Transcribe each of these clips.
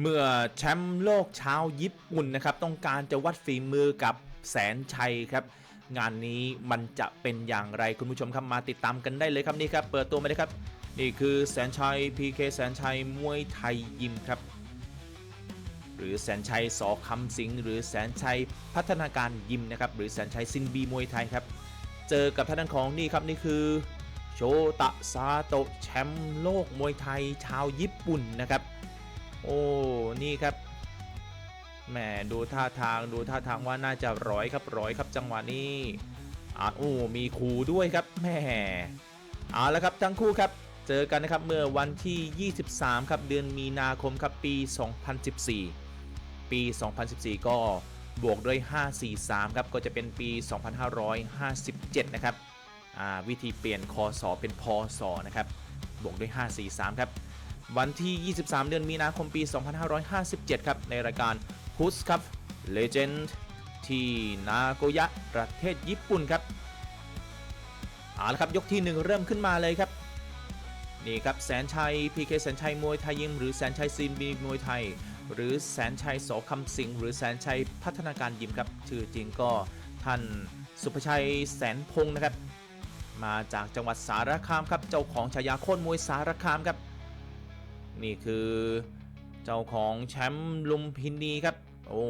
เมื่อแชมป์โลกชาวญี่ปุ่นนะครับ ต้องการจะวัดฝีมือกับแสนชัยครับ งานนี้มันจะเป็นอย่างไรคุณผู้ชมครับมาติดตามกันได้เลยครับนี่ครับ เปิดตัวมาเลยครับ นี่คือแสนชัย PK แสนชัยมวยไทยยิมครับ หรือแสนชัยสอคำสิงหรือแสนชัยพัฒนาการยิมนะครับ หรือแสนชัยซินบีมวยไทยครับ เจอกับท่านของนี่ครับนี่คือ โชตะซาโตะแชมป์โลกมวยไทยชาวญี่ปุ่นนะครับ โอ้นี่ครับแหมดูท่าทางดูท่าทางว่าน่าจะร้อยครับร้อยครับจังหวะนี้อ่าโอ้มีครูด้วยครับแหมเอาละครับทั้งคู่ครับ เจอกันนะครับเมื่อวันที่ 23 ครับเดือนมีนาคมครับปี 2014 ปี 2014 ก็บวกด้วย 543 ครับก็จะเป็นปี 2557 นะครับอ่าวิธีเปลี่ยนคอสอเป็นพอสอนะครับบวกด้วย 543 ครับ วันที่ 23 เดือนมีนาคมปี 2557 ครับ ในรายการ h u s ครับ Legend ที่นาโกยะ ประเทศญี่ปุ่นครับเอาละครับ ยกที่ 1 เริ่มขึ้นมาเลยครับ นี่ครับ แสนชัย PK แสนชัยมวยไทยยิมหรือแสนชัยซีนบีมวยไทย หรือแสนชัยโสคำสิงห์หรือแสนชัยพัฒนาการยิมครับ ชื่อจริงก็ท่านสุภชัยแสนพงศ์นะครับ มาจากจังหวัดสารคามครับ เจ้าของฉายาโค่นมวยสารคามครับ นี่คือเจ้าของแชมป์ลุมพินีครับ โอ้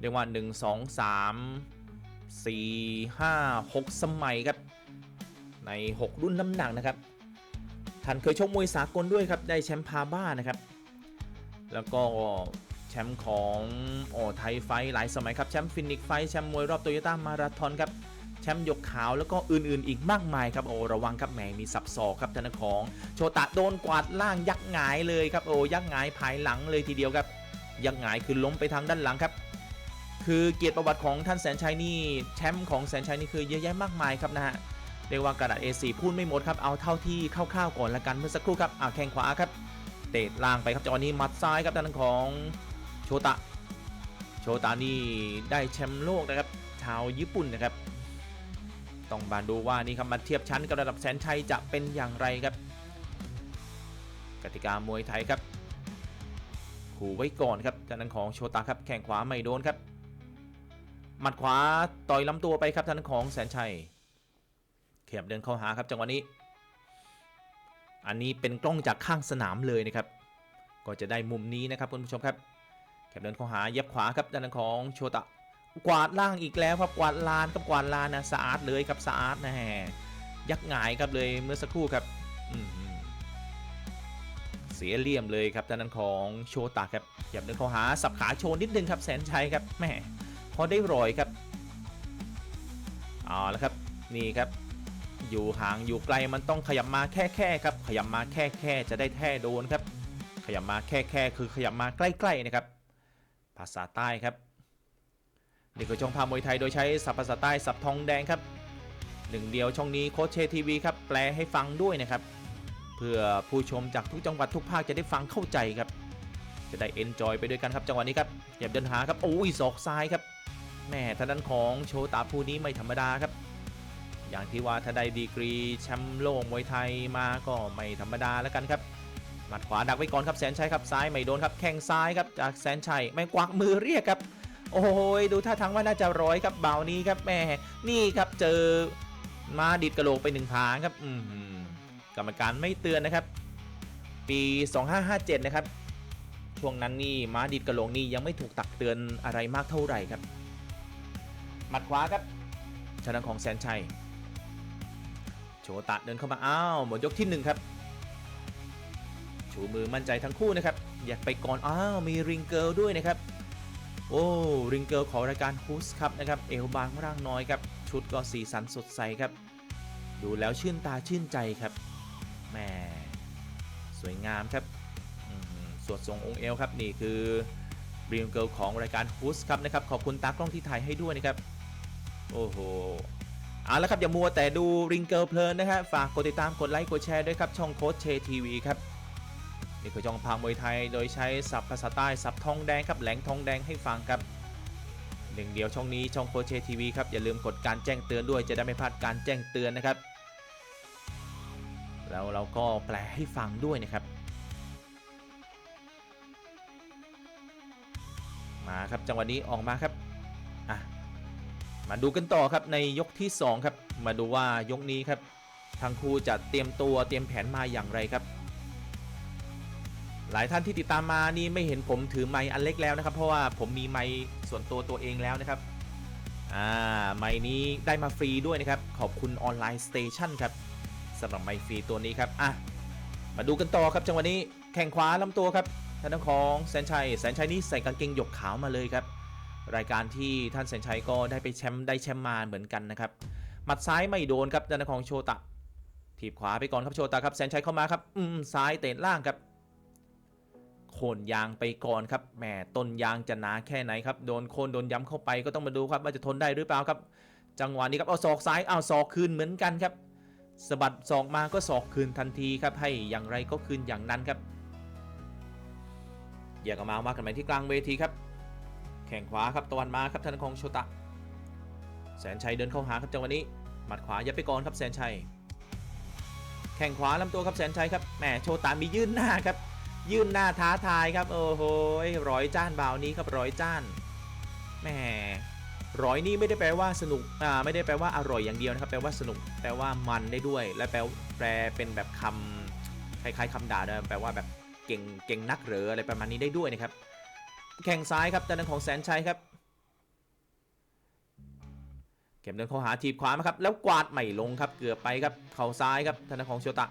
เรียกว่า 1 2 3 4 5 6 สมัยครับ ใน 6 รุ่นน้ำหนักนะครับท่านเคยชกมวยสากลด้วยครับ ได้แชมป์พาบ้านะครับ แล้วก็แชมป์ของโอ้ไทยไฟหลายสมัยครับ แชมป์ฟินิกไฟแชมป์มวยรอบโตโยต้ามาราธอนครับ แชมป์ยกขาวแล้วก็อื่นๆ อีกมากมายครับโอ้ระวังครับแหมมีสับศอกครับทางด้านของโชตะโดนกวาดล่างยักหงายเลยครับโอ้ยักหงายภายหลังเลยทีเดียวครับ ยักหงายคือล้มไปทางด้านหลังครับ คือเกียรติประวัติของท่านแสนชัยนี่แชมป์ของแสนชัยนี่คือเยอะแยะมากมายครับนะฮะเรียกว่ากระดาษ A4 พูดไม่หมดครับเอาเท่าที่คร่าวๆก่อนละกันเมื่อสักครู่ครับอ่าแข้งขวาครับเตะล่างไปครับจังหวะนี้มัดซ้ายครับทางด้านของโชตะ โชตะนี่ได้แชมป์โลกนะครับชาวญี่ปุ่นนะครับ ต้องมาดูว่านี่ครับมาเทียบชั้นกับระดับแสนชัยจะเป็นอย่างไรครับ กติกามวยไทยครับขู่ไว้ก่อนครับจากนั้นของโชตาครับแข่งขวาไม่โดนครับ หมัดขวาต่อยลำตัวไปครับทางด้านของแสนชัยเขียบเดินเข้าหาครับจังหวะนี้ อันนี้เป็นกล้องจากข้างสนามเลยนะครับ ก็จะได้มุมนี้นะครับคุณผู้ชมครับแขบเดินเข้าหาเย็บขวาครับด้านของโชตะ กวาดล่างอีกแล้วครับกวาดลานกับกวาดลานนะสะอาดเลยครับสะอาดนะฮะยักหงายครับเลยเมื่อสักครู่ครับเสียเหลี่ยมเลยครับทางด้านของโชตะครับหยับเดินเข้าหาสับขาโชว์นิดนึงครับแสนชัยครับแม่พอได้รอยครับเอาละครับนี่ครับ อยู่ห่างอยู่ไกลมันต้องขยับมาแค่แค่ครับ ขยับมาแค่แค่จะได้แท้โดนครับ ขยับมาแค่แค่คือขยับมาใกล้ๆนะครับ ภาษาใต้ครับ นี่คือช่องพามวยไทยโดยใช้สับภาษาใต้สับทองแดงครับหนึ่งเดียวช่องนี้โคชเชทีวีครับแปลให้ฟังด้วยนะครับเพื่อผู้ชมจากทุกจังหวัดทุกภาคจะได้ฟังเข้าใจครับ จะได้เอนจอยไปด้วยกันครับจังหวะนี้ครับอย่าเดินหาครับโอ้ยศอกซ้ายครับแม่ทางด้านของโชตาผู้นี้ไม่ธรรมดาครับ อย่างที่ว่าถ้าได้ดีกรีแชมป์โลกมวยไทยมาก็ไม่ธรรมดาแล้วกันครับหมัดขวาดักไว้ก่อนครับแสนชัยครับซ้ายไม่โดนครับแข้งซ้ายครับจากแสนชัยไม่กวักมือเรียกครับ โอ้โหดูท่าทางว่าน่าจะร้อยครับเบานี้ครับแม่นี่ครับเจอมาดิดกระโหลกไปหนึ่งพางครับอืมกรรมการไม่เตือนนะครับ ปี 2557 นะครับ ช่วงนั้นนี่มาดิดกระโหลกนี่ยังไม่ถูกตักเตือนอะไรมากเท่าไหร่ครับหมัดขวาครับชนะของแสนชัย โชตะเดินเข้ามาอ้าวหมดยกที่หนึ่งครับ ชูมือมั่นใจทั้งคู่นะครับ อยากไปก่อนอ้าวมีริงเกิลด้วยนะครับ โอ้ริงเกิลของรายการฮูสครับนะครับเอวบางร่างน้อยครับชุดก็สีสันสดใสครับ ดูแล้วชื่นตาชื่นใจครับแหมสวยงามครับสวดทรงองค์เอวครับนี่คือริงเกิลของรายการฮูสครับนะครับขอบคุณตากล้องที่ถ่ายให้ด้วยนะครับโอ้โหเอาละครับอย่ามัวแต่ดูริงเกิลเพลินนะครับฝากกดติดตามกดไลค์กดแชร์ด้วยครับช่องโค้ชเชทีวีครับ นี่คือช่องพามวยไทยโดยใช้ศัพท์ภาษาใต้ศัพท์ทองแดงครับแหลงทองแดงให้ฟังครับหนึ่งเดียวช่องนี้ช่องโคชเชทีวีครับอย่าลืมกดการแจ้งเตือนด้วยจะได้ไม่พลาดการแจ้งเตือนนะครับ แล้วเราก็แปลให้ฟังด้วยนะครับ มาครับจังหวะนี้ออกมาครับอะมาดูกันต่อครับในยกที่ 2 ครับ มาดูว่ายกนี้ครับทางครูจะเตรียมตัวเตรียมแผนมาอย่างไรครับ หลายท่านที่ติดตามมานี่ไม่เห็นผมถือไมค์อันเล็กแล้วนะครับ เพราะว่าผมมีไมค์ส่วนตัวตัวเองแล้วนะครับอ่าไมค์นี้ได้มาฟรีด้วยนะครับ ขอบคุณออนไลน์สเตชันครับสำหรับไมค์ฟรีตัวนี้ครับอะมาดูกันต่อครับจังหวะนี้แข่งขวาลำตัวครับทางด้านของแสนชัยแสนชัยนี่ใส่กางเกงหยกขาวมาเลยครับ รายการที่ท่านแสนชัยก็ได้ไปแชมป์ได้แชมป์มาเหมือนกันนะครับหมัดซ้ายไม่โดนครับทางด้านของโชตะถีบขวาไปก่อนครับโชตะครับแสนชัยเข้ามาครับอืมซ้ายเตะล่างครับ คนยางไปก่อนครับแหมต้นยางจะหนาแค่ไหนครับโดนโคนโดนย้ำเข้าไปก็ต้องมาดูครับว่าจะทนได้หรือเปล่าครับ จังหวะนี้ครับเอาศอกซ้ายเอาศอกคืนเหมือนกันครับสะบัดศอกมาก็ศอกคืนทันทีครับให้อย่างไรก็คืนอย่างนั้นครับแยกออกมาว่ากันใหม่ที่กลางเวทีครับ แข่งขวาครับตะวันมาครับธนคองโชตะ แสนชัยเดินเข้าหาครับจังหวะนี้หมัดขวายับไปก่อนครับแสนชัย แข่งขวาลำตัวครับแสนชัยครับแหมโชตะมียื่นหน้าครับ ยื่นหน้าท้าทายครับโอ้โหร้อยจ้านบาวนี้ครับร้อยจ้านแหมร้อยนี่ไม่ได้แปลว่าสนุกอ่าไม่ได้แปลว่าอร่อยอย่างเดียวนะครับ แปลว่าสนุกแปลว่ามันได้ด้วย และแปลแปลเป็นแบบคำคล้ายๆคำด่านะแปลว่าแบบเก่งเก่งนักเหรืออะไรประมาณนี้ได้ด้วยนะครับ แข่งซ้ายครับด้านของแสนชัยครับเข็มเดินเข้าหาทีบขวามาครับแล้วกวาดไม่ลงครับเกือบไปครับเข่าซ้ายครับธนาของโชตะ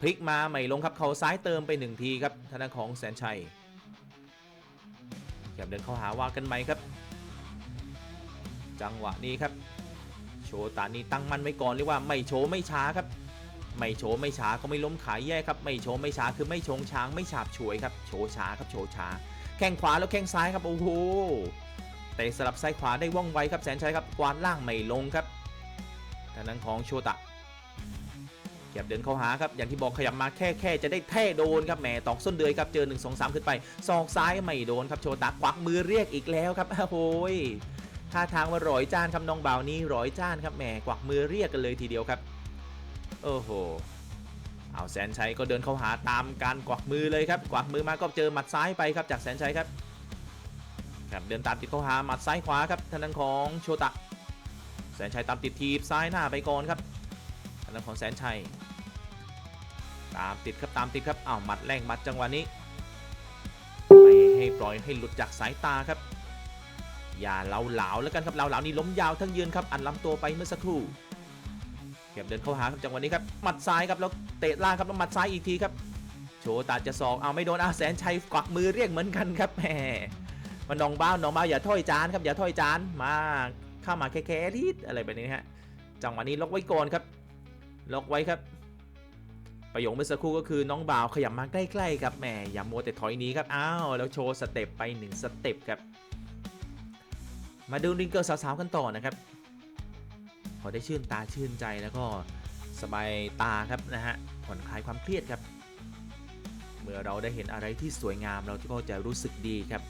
พลิกมาไม่ลงครับเขาซ้ายเติมไปหนึ่งทีครับธนาของแสนชัยเข็มเดินเข้าหาว่ากันไหมครับ จังหวะนี้ครับ โชตะนี่ตั้งมันไว้ก่อนเรียกว่าไม่โชไม่ช้าครับ ไม่โชไม่ช้าก็ไม่ล้มขายแย่ครับ ไม่โชไม่ช้าคือไม่ชงช้างไม่ฉาบฉวยครับโชช้าครับโชช้า แข้งขวาแล้วแข้งซ้ายครับโอ้โหเตะสลับซ้ายขวาได้ว่องไวครับแสนชัยครับกวาดล่างไม่ลงครับทางนั้นของโชตะ เก็บเดินเข้าหาครับ อย่างที่บอกขยับมาแค่แค่จะได้แท่โดนครับแหมตอกส้นเดือยครับ เจอ 1 2 3 ขึ้นไปศอกซ้ายไม่โดนครับโชตะควักมือเรียกอีกแล้วครับโอ้โหยท่าทางว่าร้อยจ้านครับน้องบ่าวนี้ร้อยจ้านครับแหมกวักมือเรียกกันเลยทีเดียวครับ โอ้โหเอาแสนชัยก็เดินเข้าหาตามการกวักมือเลยครับกวักมือมาก็เจอหมัดซ้ายไปครับจากแสนชัยครับครับเดินตามติดเข้าหาหมัดซ้ายขวาครับทางด้านของโชตะแสนชัยตามติดทีบซ้ายหน้าไปก่อนครับ ทางด้นของแสนชัย ตามติดครับตามติดครับอ้าวหมัดแรงหมัดจังหวะนี้ไม่ให้ปล่อยให้หลุดจากสายตาครับ อย่าเหลาเหลาแล้วกันครับเหลาเหลานี่ล้มยาวทั้งยืนครับอันลำตัวไปเมื่อสักครู่เก็บเดินเข้าหาครับจังหวะนี้ครับหมัดซ้ายครับแล้วเตะล่างครับแล้วหมัดซ้ายอีกทีครับโชตะจะสอกเอาไม่โดนอ้าวแสนชัยกวักมือเรียกเหมือนกันครับแหมมันนองบ้าวนองบ้าวอย่าถ้อยจานครับอย่าถ้อยจานมาเข้ามาแค่แค่นิดอะไรแบบนี้ฮะจังหวะนี้ล็อกไว้ก่อนครับ ล็อกไว้ครับประโยคเมื่อสักครู่ก็คือน้องบ่าวขยับมาใกล้ๆครับแหมอย่ามัวแต่ถอยหนี้ครับอ้าวแล้วโชว์สเต็ปไปหนึ่งสเต็ปครับ มาดูริงเกอร์สาวๆกันต่อนะครับ พอได้ชื่นตาชื่นใจแล้วก็สบายตาครับนะฮะผ่อนคลายความเครียดครับ เมื่อเราได้เห็นอะไรที่สวยงามเราก็จะรู้สึกดีครับ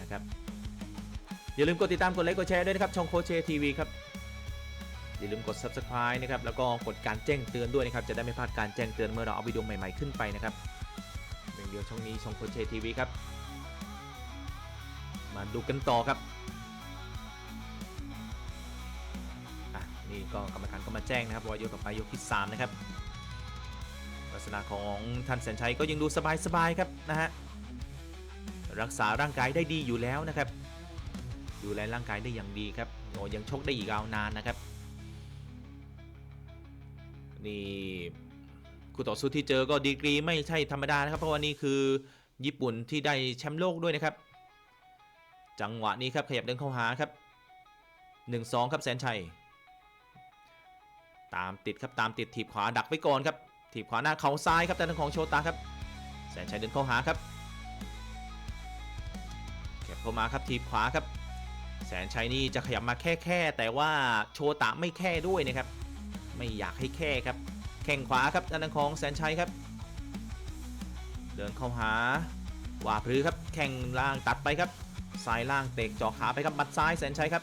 นะครับอย่าลืมกดติดตามกดไลค์กดแชร์ด้วยนะครับช่องโคเชทีวีครับ อย่าลืมกด subscribe นะครับแล้วก็กดการแจ้งเตือนด้วยนะครับจะได้ไม่พลาดการแจ้งเตือนเมื่อเราเอาวิดีโอใหม่ๆขึ้นไปนะครับหนึ่งเดียวช่องนี้ช่องโคเชทีวีครับมาดูกันต่อครับอะนี่ก็กรรมการก็มาแจ้งนะครับว่ายกต่อไปยกที่สามนะครับลักษณะของท่านแสนชัยก็ยังดูสบายๆครับนะฮะรักษาร่างกายได้ดีอยู่แล้วนะครับ ดูแลร่างกายได้อย่างดีครับโอ้ยังชกได้อีกยาวนานนะครับ นี่คู่ต่อสู้ที่เจอก็ดีกรีไม่ใช่ธรรมดานะครับ เพราะว่านี่คือญี่ปุ่นที่ได้แชมป์โลกด้วยนะครับ จังหวะนี้ครับขยับเดินเข้าหาครับ 1-2 ครับแสนชัย ตามติดครับตามติดถีบขวาดักไว้ก่อนครับถีบขวาหน้าเขาซ้ายครับแต่ทางของโชตาครับ แสนชัยเดินเข้าหาครับเก็บเข้ามาครับทีบขวาครับ แสนชัยนี่จะขยับมาแค่แค่แต่ว่าโชตะไม่แค่ด้วยนะครับ ไม่อยากให้แค่ครับ แข่งขวาครับด้านของแสนชัยครับ เดินเข้าหาว่าพลือครับ แข่งล่างตัดไปครับซ้ายล่างเตะจ่อขาไปครับมัดซ้ายแสนชัยครับ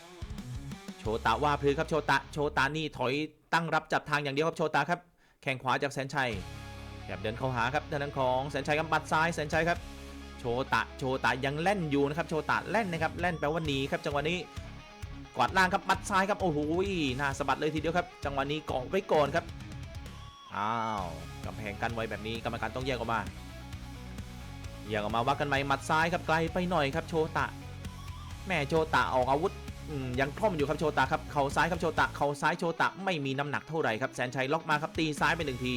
โชตะว่าพลือครับโชตะโชตะนี่ถอยตั้งรับจับทางอย่างเดียวครับโชตะครับ แข่งขวาจากแสนชัยแบบเดินเข้าหาครับด้านของแสนชัยครับมัดซ้ายแสนชัยครับโชตะโชตะยังเล่นอยู่นะครับโชตะเล่นนะครับเล่นแปลว่าหนีครับจังหวะนี้ กวาดล่างครับมัดซ้ายครับโอ้โหหน้าสะบัดเลยทีเดียวครับ จังหวะนี้เกาะไว้ก่อนครับอ้าวกำแพงกันไว้แบบนี้กรรมการต้องแยกออกมาแยกออกมาว่ากันไหมมัดซ้ายครับไกลไปหน่อยครับโชตะ แม่โชตะออกอาวุธยังคล่อมอยู่ครับโชตะครับเข่าซ้ายครับโชตะเข่าซ้ายโชตะไม่มีน้ำหนักเท่าไหร่ครับแสนชัยล็อกมาครับตีซ้ายไปหนึ่งที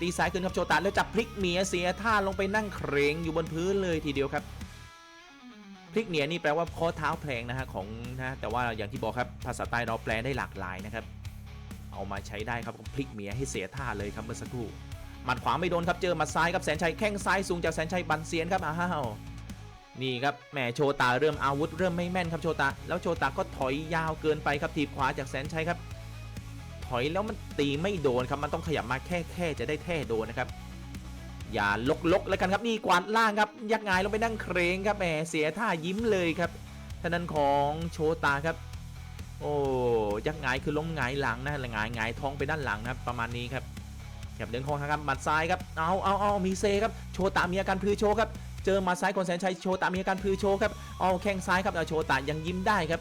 ตีซ้ายขึ้นครับโชตะแล้วจับพลิกเหนียเสียท่าลงไปนั่งเครงอยู่บนพื้นเลยทีเดียวครับ พลิกเหนียนี่แปลว่าข้อเท้าแพลงนะฮะของนะแต่ว่าอย่างที่บอกครับภาษาใต้เราแปลได้หลากหลายนะครับ เอามาใช้ได้ครับพลิกเหนียให้เสียท่าเลยครับเมื่อสักครู่หมัดขวาไม่โดนครับเจอหมัดซ้ายครับแสนชัยแข้งซ้ายสูงจากแสนชัยบันเซียนครับอ้าวนี่ครับแหมโชตาเริ่มอาวุธเริ่มไม่แม่นครับโชตาแล้วโชตาก็ถอยยาวเกินไปครับทีบขวาจากแสนชัยครับ ถอยแล้วมันตีไม่โดนครับมันต้องขยับมาแค่แค่จะได้แท่โดนนะครับ อย่าลกลกๆแล้วกันครับนี่กวาดล่างครับ ยักงายลงไปนั่งเครงครับแหมเสียท่ายิ้มเลยครับท่านั้นของโชตาครับ โอ้ยักงายคือล้มงายหลังนะหงายงายท้องไปด้านหลังนะครับประมาณนี้ครับแถบเดินคองครับหมัดซ้ายครับเอาเอาเอามีเซครับโชตามีอาการพือโชครับเจอหมาซ้ายคนแสนชัยโชตามีอาการพือโชครับเอาแข้งซ้ายครับเอาโชตายังยิ้มได้ครับ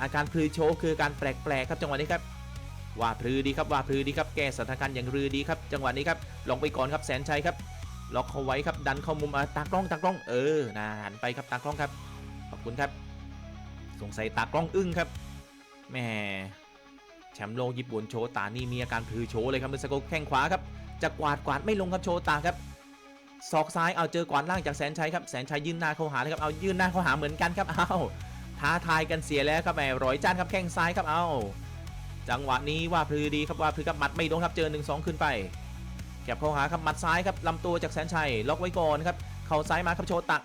อาการพือโชคือการแปลกๆครับจังหวะนี้ครับว่าพือดีครับว่าพือดีครับแก้สถานการณ์อย่างรือดีครับจังหวะนี้ครับลงไปก่อนครับแสนชัยครับ ล็อกเขาไว้ครับดันเข้ามุมอะตากล้องตากล้องเออนะหันไปครับตากล้องครับ ขอบคุณครับ สงสัยตากล้องอึ้งครับแม่แชมป์โลกญี่ปุ่นโชตานี่มีอาการพือโชว์เลยครับเมื่อสักครู่แข้งขวาครับจะกวาดกวาดไม่ลงครับโชตาครับศอกซ้ายเอาเจอกวาดล่างจากแสนชัยครับแสนชัยยื่นหน้าเข้าหาเลยครับเอายื่นหน้าเข้าหาเหมือนกันครับเอาท้าทายกันเสียแล้วครับแหมร้อยจานครับแข้งซ้ายครับเอาจังหวะนี้ว่าพลือดีครับว่าพลือกับหมัดไม่โดนครับเจอ1นสองขึ้นไป แก็บเข้าหาครับหมัดซ้ายครับลำตัวจากแสนชัยล็อกไว้ก่อนครับเข่าซ้ายมาครับโชตะ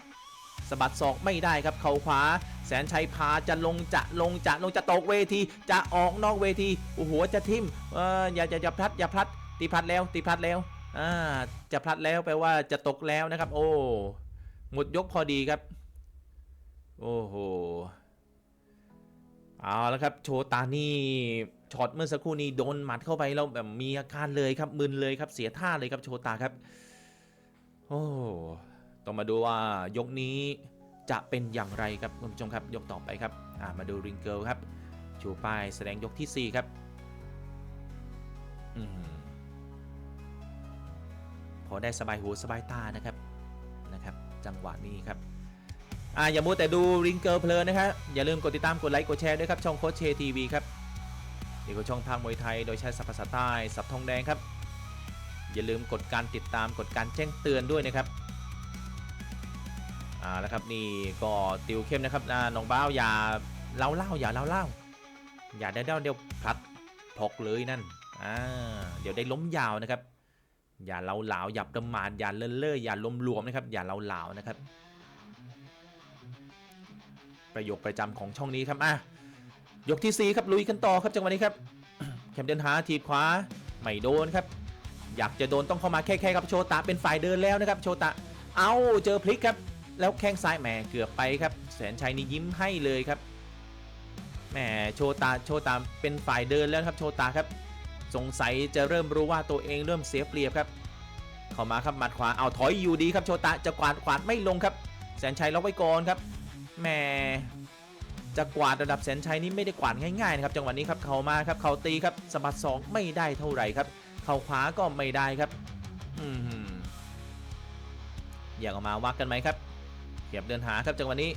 สะบัดศอกไม่ได้ครับเข่าขวา แสนชัยพาจะลงจะลงจะลงจะตกเวที จะออกนอกเวทีโอ้โหจะทิ่มเอออย่าอย่าอย่าพลัดอย่าพลัดตีพลัดแล้วตีพลัดแล้วอ่าจะพลัดแล้วแปลว่าจะตกแล้วนะครับ โอ้หมดยกพอดีครับ โอ้โห เอาละครับโชตานี่ช็อตเมื่อสักครู่นี้โดนหมัดเข้าไปแล้วแบบมีอาการเลยครับมึนเลยครับเสียท่าเลยครับโชตาครับโอ้ต้องมาดูว่ายกนี้จะเป็นอย่างไรครับคุณผู้ชมครับยกต่อไปครับอ่ามาดูริงเกิลครับชูป้ายแสดงยกทีสี่4 ครับอืมพอได้สบายหูสบายตานะครับนะครับ จังหวะนี้ครับ อ่าอย่ามัวแต่ดูริงเกิลเพลินนะครับอย่าลืมกดติดตามกดไลค์กดแชร์ด้วยครับช่องโคชเชทีวีครับนี่ก็ช่องทางมวยไทยโดยใช้สัพภาษาใต้สับทองแดงครับ อย่าลืมกดการติดตามกดการแจ้งเตือนด้วยนะครับอ่าแล้วครับนี่ก็ติวเข้มนะครับน้องบ้าวอย่าเล่าเล่าอย่าเล่าเล่าอย่าได้เด้าเดียวพลัดพกเลยนั่นอ่าเดี๋ยวได้ล้มยาวนะครับ อย่าเล่าเหลาอย่าประมาทอย่าเล่นเล่ออย่าล้มรวมนะครับ อย่าเล่าเหลานะครับ ประโยคประจำของช่องนี้ครับอะยกที่ 4 ครับลุยกันต่อครับจังหวะนี้ครับแคมเดินหาทีบขวาไม่โดนครับ อยากจะโดนต้องเข้ามาแค่ๆครับโชตะเป็นฝ่ายเดินแล้วนะครับโชตะเอาเจอพลิกครับ แล้วแข้งซ้ายแหมเกือบไปครับ แสนชัยนี่ยิ้มให้เลยครับแหมโชตาโชตาเป็นฝ่ายเดินแล้วครับโชตาครับ สงสัยจะเริ่มรู้ว่าตัวเองเริ่มเสียเปรียบครับ เข้ามาครับหมัดขวาเอาถอยอยู่ดีครับโชตะจะกวาดกวาดไม่ลงครับ แสนชัยล็อกไว้ก่อนครับ แหม่จะกวาดระดับแสนชัยนี่ไม่ได้กวาดง่ายๆนะครับจังหวะนี้ครับเขามาครับเขาตีครับสะบัดสองไม่ได้เท่าไหร่ครับ เขาขวาก็ไม่ได้ครับอืมอยากออกมาวักกันไหมครับเก็บเดินหาครับจังหวะนี้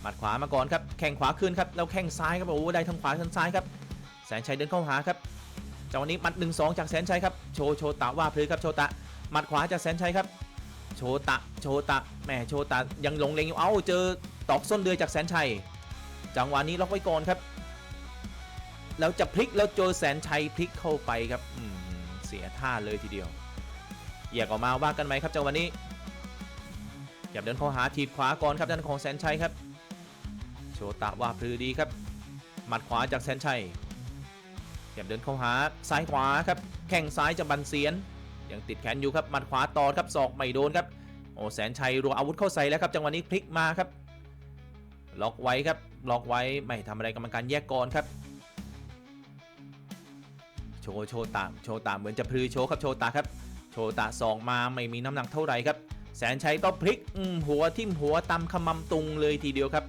หมัดขวามาก่อนครับแข้งขวาขึ้นครับแล้วแข้งซ้ายครับโอ้ได้ทั้งขวาทั้งซ้ายครับแสนชัยเดินเข้าหาครับจังหวะนี้หมัดหนึ่งสองจากแสนชัยครับโชว์โชตะว่าพลือครับโชตะหมัดขวาจากแสนชัยครับโชตะโชตะแหมโชตะยังหลงเลงอยู่เอ้าเจอ ตอกส้นเดือยจากแสนชัย จังหวะนี้ล็อกไว้ก่อนครับ แล้วจะพลิกแล้วเจอแสนชัยพลิกเข้าไปครับอืมเสียท่าเลยทีเดียวเหยียกออกมาว่ากันไหมครับจังหวะนี้อย่าเดินเข้าหาทีบขวาก่อนครับด้านของแสนชัยครับ โชตะว่าพลือดีครับ หมัดขวาจากแสนชัยอย่าเดินเข้าหาซ้ายขวาครับ แข้งซ้ายจะบันเสียน ยังติดแขนอยู่ครับหมัดขวาต่อครับศอกไม่โดนครับโอ้แสนชัยรัวอาวุธเข้าใส่แล้วครับจังหวะนี้พลิกมาครับ ล็อกไว้ครับ ล็อกไว้ไม่ทำอะไรกรรมการแยกก่อนครับ โชว์โชว์ตาโชว์ตาเหมือนจะพลือโชว์ครับโชว์ตาครับ โชว์ตาสองมาไม่มีน้ำหนักเท่าไหร่ครับ แสนชัยก็พลิกหัวทิ่มหัวตำขมำตุงเลยทีเดียวครับ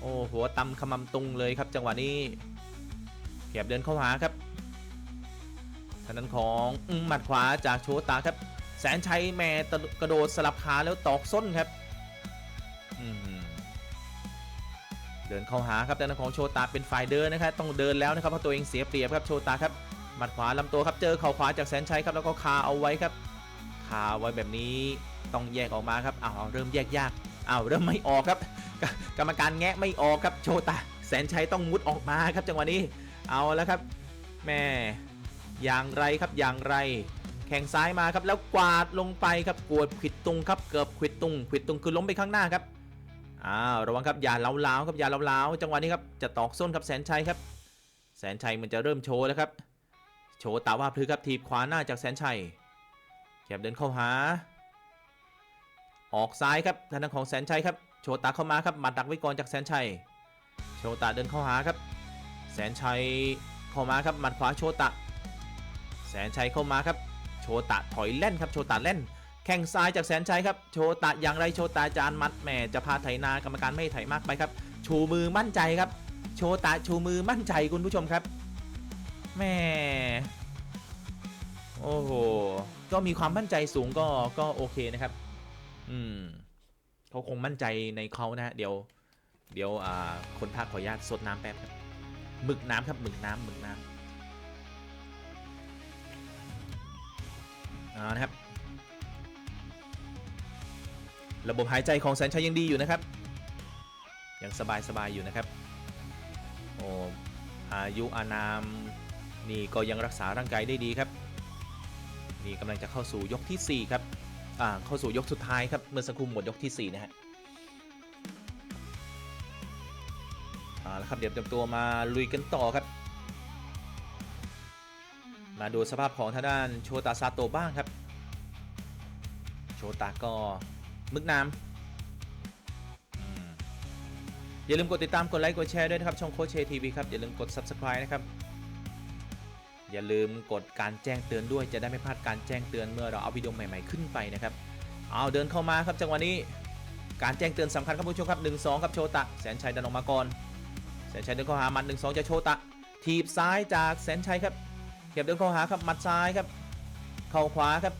โอ้หัวตำขมำตุงเลยครับ จังหวะนี้แกบเดินเข้าหาครับทางด้านของหมัดขวาจากโชตาครับ แสนชัยแม่กระโดดสลับขาแล้วตอกส้นครับอื เดินเข้าหาครับทางด้านของโชตาเป็นฝ่ายเดินนะครับต้องเดินแล้วนะครับเพราะตัวเองเสียเปรียบครับโชตาครับหมัดขวาลำตัวครับเจอเข่าขวาจากแสนชัยครับแล้วก็คาเอาไว้ครับคาไว้แบบนี้ต้องแยกออกมาครับอ้าวเริ่มแยกยากอ้าวเริ่มไม่ออกครับกรรมการแงะไม่ออกครับโชตาแสนชัยต้องมุดออกมาครับจังหวะนี้เอาแล้วครับแม่อย่างไรครับอย่างไร แข่งซ้ายมาครับแล้วกวาดลงไปครับกวดขิดตุงครับเกือบขิดตุงขิดตุงคือล้มไปข้างหน้าครับ อ้าวระวังครับอย่าเล้าๆครับอย่าเล้าๆจังหวะนี้ครับจะตอกส้นครับแสนชัยครับ แสนชัยมันจะเริ่มโชว์แล้วครับ โชว์ตาว่าพลือครับทีบขวาหน้าจากแสนชัยแคบเดินเข้าหา ออกซ้ายครับทางด้านของแสนชัยครับโชว์ตาเข้ามาครับหมัดดักไว้ก่อนจากแสนชัยโชตาเดินเข้าหาครับ แสนชัยเข้ามาครับหมัดขวาโชตะ แสนชัยเข้ามาครับ โชตะถอยเล่นครับโชตะเล่น แข้งซ้ายจากแสนชัยครับ โชตะอย่างไรโชตาจานมัดแหมจะพาไถนากรรมการไม่ไถมากไปครับ ชูมือมั่นใจครับ โชตะชูมือมั่นใจคุณผู้ชมครับแม่โอ้โห ก็มีความมั่นใจสูงก็ก็โอเคนะครับ อืมเขาคงมั่นใจในเขานะฮะเดี๋ยว เดี๋ยวอ่าคนภาคขออนุญาตสดน้ำแป๊บครับหมึกน้ำครับหมึกน้ำหมึกน้ำเอานะครับ ระบบหายใจของแสนชัยยังดีอยู่นะครับ ยังสบายสบายอยู่นะครับ โอ้อายุอานามนี่ก็ยังรักษาร่างกายได้ดีครับ นี่กำลังจะเข้าสู่ยกทีสี่4 ครับ อ่า เข้าสู่ยกสุดท้ายครับ เมื่อสักครู่หมดยกทีสี่ 4 นะฮะเอาละครับเดี๋ยวเตรียมตัวมาลุยกันต่อครับ มาดูสภาพของทางด้านโชตาซาโตบ้างครับ โชตาก็ มึกน้ำอย่าลืมกดติดตามกดไลค์กดแชร์ด้วยนะครับช่องโคชเชทีวีครับ อย่าลืมกด subscribe นะครับ อย่าลืมกดการแจ้งเตือนด้วยจะได้ไม่พลาดการแจ้งเตือนเมื่อเราเอาวิดีโอใหม่ๆขึ้นไปนะครับเอาเดินเข้ามาครับจังหวะนี้การแจ้งเตือนสำคัญครับผู้ชมครับ 1 2 ครับโชตะแสนชัยดันออกมาก่อนแสนชัยเดินเข้าหามัด1 2จะโชตะ ทีบซ้ายจากแสนชัยครับเก็บเดินเข้าหาครับมัดซ้ายครับ เข่าขวาครับ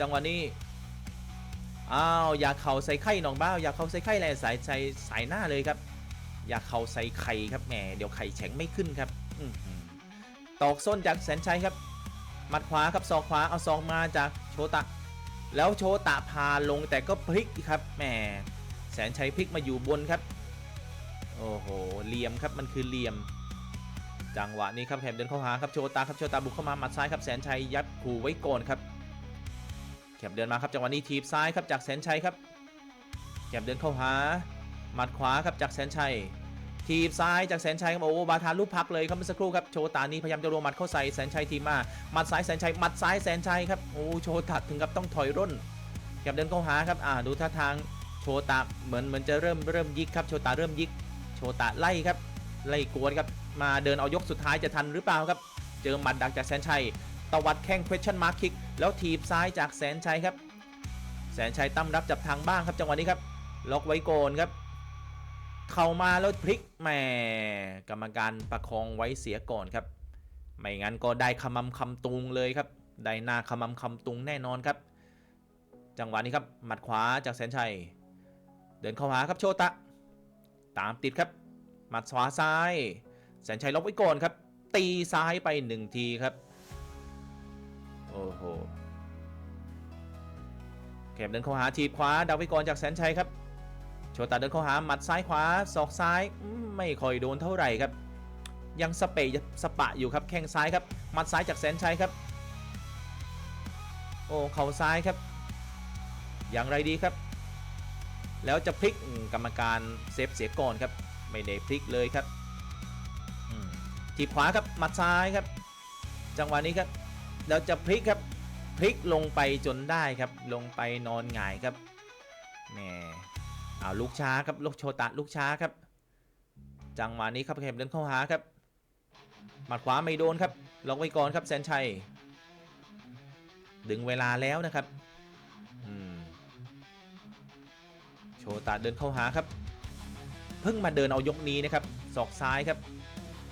จังหวะนี้ อ้าวอย่าเข่าใส่ไข่หนองบ้าวอย่าเข่าใส่ไข่แลสายใส่สายหน้าเลยครับ อย่าเข่าใส่ไข่ครับแหมเดี๋ยวไข่แข็งไม่ขึ้นครับอตอกส้นจากแสนชัยครับหมัดขวาครับศอกขวาเอาศอกมาจากโชตะ แล้วโชตะพาลงแต่ก็พลิกครับแหมแสนชัยพลิกมาอยู่บนครับ โอ้โหเหลี่ยมครับมันคือเหลี่ยม จังหวะนี้ครับแถมเดินเข้าหาครับโชตาครับโชตาบุกเข้ามาหมัดซ้ายครับแสนชัยยัดขู่ไว้ก่อนครับ แคบเดินมาครับจังหวะนี้ทีบซ้ายครับจากแสนชัยครับแคบเดินเข้าหาหมัดขวาครับจากแสนชัยทีบซ้ายจากแสนชัยครับโอ้บาทาลูกพักเลยครับเมื่อสักครู่ครับโชตานี้พยายามจะรวมหมัดเข้าใส่แสนชัยทีมาหมัดซ้ายแสนชัยหมัดซ้ายแสนชัยครับโอ้โชตาถึงกับต้องถอยร่นแกบเดินเข้าหาครับอ่าดูท่าทางโชตาเหมือนเหมือนจะเริ่มเริ่มยิกครับโชตาเริ่มยิก โชตาไล่ครับไล่กวนครับมาเดินเอายกสุดท้ายจะทันหรือเปล่าครับ เจอหมัดดักจากแสนชัย ตวัดแข้ง question mark kick แล้วทีบซ้ายจากแสนชัยครับ แสนชัยตั้มรับจับทางบ้างครับจังหวะนี้ครับ ล็อกไว้โกนครับ เข้ามาแล้วพลิกแหมกรรมการประคองไว้เสียก่อนครับ ไม่งั้นก็ได้ขมำคำตุงเลยครับ ได้หน้าขมำคำตุงแน่นอนครับ จังหวะนี้ครับ หมัดขวาจากแสนชัย เดินเข้าหาครับโชตะ ตามติดครับ หมัดขวาซ้าย แสนชัยล็อกไว้ก่อนครับ ตีซ้ายไปหนึ่งทีครับ โอ้โหแคมเดินเข้าหาทีบขวาดักไว้ก่อนจากแสนชัยครับ โชตาเดินเข้าหาหมัดซ้ายขวาศอกซ้ายไม่ค่อยโดนเท่าไหร่ครับ ยังสเปยสปะอยู่ครับแข้งซ้ายครับหมัดซ้ายจากแสนชัยครับ โอ้เข่าซ้ายครับ อย่างไรดีครับ แล้วจะพลิกกรรมการเซฟเสียก่อนครับ ไม่ได้พลิกเลยครับทีบขวาครับหมัดซ้ายครับ จังหวะนี้ครับ แล้วจะพลิกครับพลิกลงไปจนได้ครับ ลงไปนอนหงายครับแหมเอาลูกช้าครับลูกโชตะลูกช้าครับ จังหวะนี้ครับเข็มเดินเข้าหาครับหมัดขวาไม่โดนครับล็อกไว้ก่อนครับแสนชัย ดึงเวลาแล้วนะครับโชตาเดินเข้าหาครับ เพิ่งมาเดินเอายกนี้นะครับศอกซ้ายครับ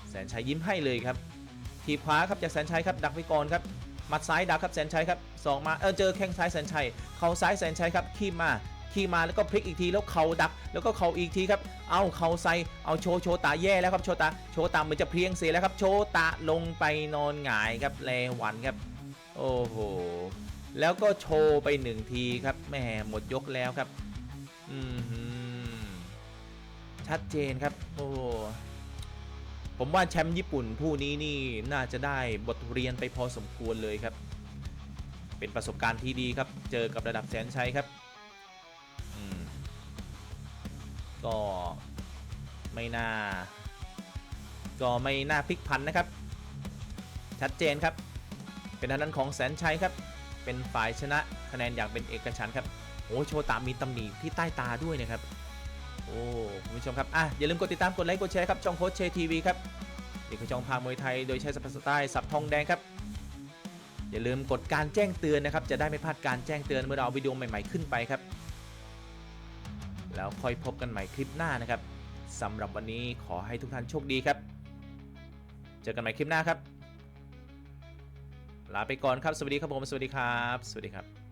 แสนชัยยิ้มให้เลยครับ ทีขวาครับจากแสนชัยครับดักไว้ก่อนครับหมัดซ้ายดักครับแสนชัยครับสองมาเออเจอแข้งซ้ายแสนชัยเข่าซ้ายแสนชัยครับขี้มาขี้มาแล้วก็พลิกอีกทีแล้วเข่าดัก แล้วก็เข่าอีกทีครับ เอาเข่าใส่เอาโชว์โชตาแย่แล้วครับโชตาโชตาเหมือนจะเพียงเสียแล้วครับ โชตาลงไปนอนหงายครับแลหวันครับ โอ้โหแล้วก็โชว์ไปหนึ่งทีครับแหมหมดยกแล้วครับ อืมชัดเจนครับ โอ้ ผมว่าแชมป์ญี่ปุ่นผู้นี้นี่น่าจะได้บทเรียนไปพอสมควรเลยครับ เป็นประสบการณ์ที่ดีครับ เจอกับระดับแสนชัยครับก็ไม่น่า ก็ไม่น่าพลิกพันนะครับ ชัดเจนครับ เป็นทางด้านของแสนชัยครับ เป็นฝ่ายชนะคะแนนอย่างเป็นเอกฉันท์ครับโอ้โชตามีตำหนิที่ใต้ตาด้วยนะครับ โอ้คุณผู้ชมครับอะอย่าลืมกดติดตามกดไลค์กดแชร์ครับช่องโค้ชเชทีวีครับนี่คือช่องพามวยไทยโดยใช้สับสไตล์สับทองแดงครับ อย่าลืมกดการแจ้งเตือนนะครับ จะได้ไม่พลาดการแจ้งเตือนเมื่อเราเอาวิดีโอใหม่ๆขึ้นไปครับ แล้วค่อยพบกันใหม่คลิปหน้านะครับสำหรับวันนี้ขอให้ทุกท่านโชคดีครับ เจอกันใหม่คลิปหน้าครับลาไปก่อนครับ สวัสดีครับผม สวัสดีครับ สวัสดีครับ